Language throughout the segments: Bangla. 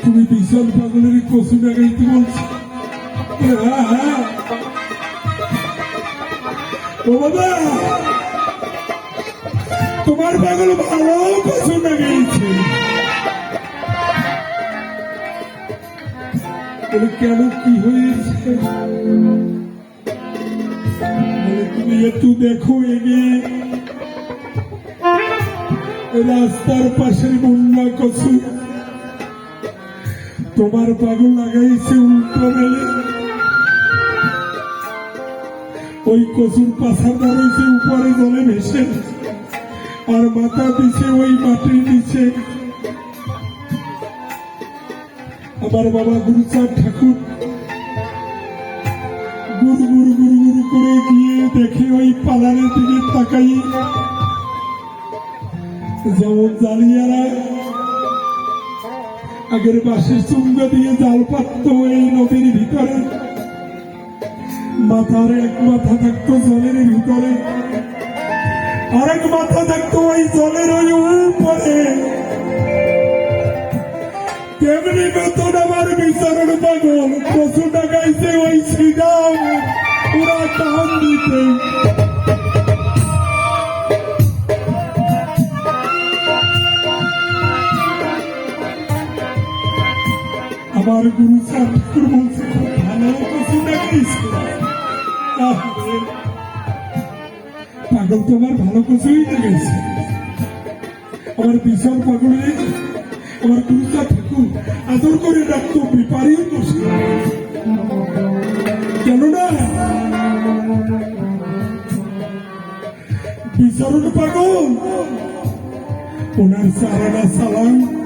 তুমি বিশাল পাগলের কচু ডাকাইতে বলছো। তোমার পাগল ভালো কচু ডাকাইছে। কেন কি হয়েছে? তুমি একটু দেখো এগিয়ে। রাস্তার পাশের বন্যা কচু। তোমার পাগল লাগাইছে উল্টো মেলে। ওই কচুর পাশার দাঁড়াইছে উপরে জলে ভেসে। আর মাথা দিছে ওই মাটির নিচে। আমার বাবা গুরুচাঁদ ঠাকুর। গুরু গুরু গুরু গুরু করে গিয়ে দেখে ওই পালানের দিকে তাকাই। যেমন জালিয়ারা আগের বাসের চুঙ্গ দিয়ে জাল পাতত এই নদীর ভিতরে। মাথার এক মাথা থাকতো জলের ভিতরে। আরেক মাথা থাকতো ওই জলের ওই উপরে। তেমনি মতন আমার বিচারণ পাগল কচু ডাকাইছে ওই সিডাও। পুরা টান দিতে গুরু ঠাকুর বলছে খুব ভালো কচু ডাকাইছে পাগল তো ভালো কচুই ডাকাইছে আমার বিশাল পাগলে আমার গুরুচা ঠাকুর আদর করে ডাকতো বিপারি বসে কেননা বিচারণ পাগল ওনার সারানা সালাম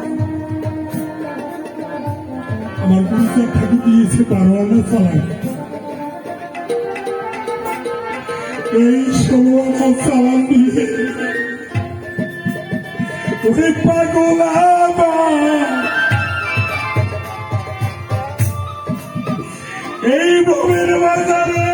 আমার গুরুচা ঠাকুর দিয়েছে আনা সালাম এই ষোলো আনা সালাম দিয়ে ওরে পাগল এই ভূমির বাজারে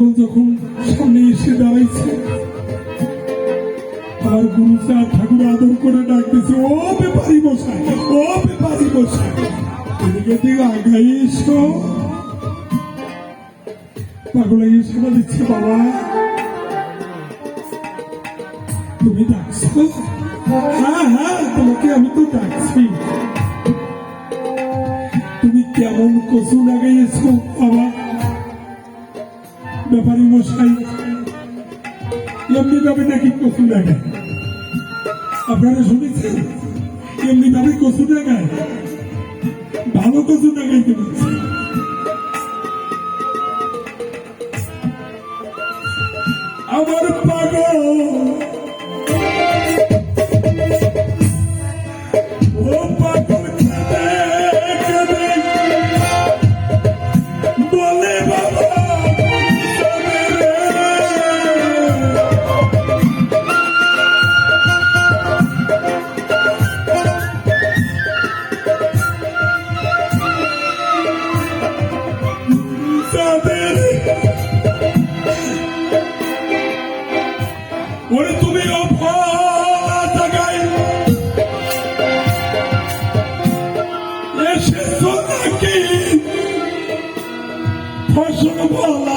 পাগল যখন সামনে এসে দাঁড়াইছে আর গুরু চাঁদ ঠাকুর আদর করে ডাকতেছে, ও ব্যাপারি মশাই, ও আগাই এসো? পাগল দিচ্ছে, বাবা, তুমি ডাকছো? হ্যাঁ হ্যাঁ তোমাকে আমি তো ডাকছি। তুমি কেমন কচু লাগাইছো, বাবা? ব্যাপারী মশাই এমনি ভাবে নাকি কচু লাগায় আপনারা শুনেছেন? এমনি ভাবে কচু লাগায় ভালো কচু লাগাইতে বলছে আমার পাগল! ওরে তুমি এসেছ নাকি? ফসল বলা